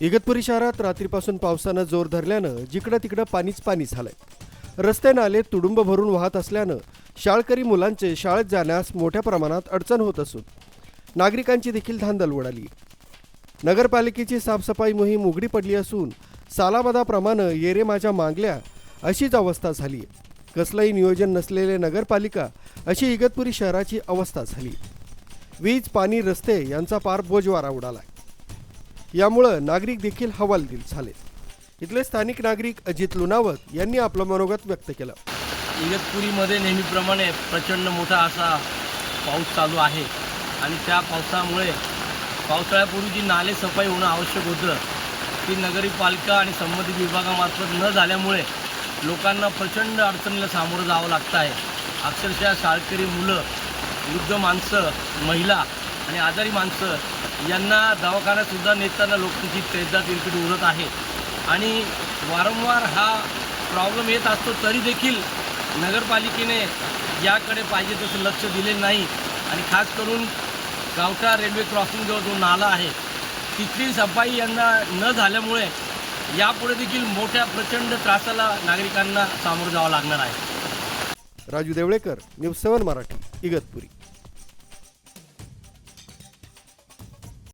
इगतपुरी शहरात रात्रीपासून पावसानं जोर धरल्यानं जिकडं तिकडं पाणीच पाणी झालंय. रस्ते नाले तुडुंब भरून वाहत असल्यानं शाळकरी मुलांचे शाळेत जाण्यास मोठ्या प्रमाणात अडचण होत असून नागरिकांची देखील धांदल उडाली. नगरपालिकेची साफसफाई मोहीम उघडी पडली असून सालाबादाप्रमाणे येरे माझ्या मागल्या अशीच अवस्था झाली कसलंही नियोजन नसलेले नगरपालिका अशी इगतपुरी शहराची अवस्था झाली. वीज पाणी रस्ते यांचा पार बोजवारा उडालाय. यामुळं नागरिक देखील हवालदिल झाले. इथले स्थानिक नागरिक अजित लुणावत यांनी आपलं मनोगत व्यक्त केलं. इगतपुरीमध्ये नेहमीप्रमाणे प्रचंड मोठा असा पाऊस चालू आहे. आणि त्या पावसामुळे पावसाळ्यापूर्वी जी नाले सफाई होणं आवश्यक होतं ती नगरपालिका आणि संबंधित विभागामार्फत न झाल्यामुळे लोकांना प्रचंड अडचणीला सामोरं जावं लागतं आहे. अक्षरशः शाळकरी मुलं वृद्ध माणसं महिला आणि आजारी माणसं यांना दवाखान्यातसुद्धा नेताना लोकांची तेजात तिरकट उरत आहे आणि वारंवार हा प्रॉब्लेम येत असतो तरी देखील नगरपालिकेने याकडे पाहिजे तसं लक्ष दिले नाही. आणि खास करून गावठा रेल्वे क्रॉसिंगजवळ जो नाला आहे तिथली सफाई यांना न झाल्यामुळे यापुढे देखील मोठ्या प्रचंड त्रासाला नागरिकांना सामोरं जावं लागणार आहे. Raju Devlekar news seven Marathi Igatpuri.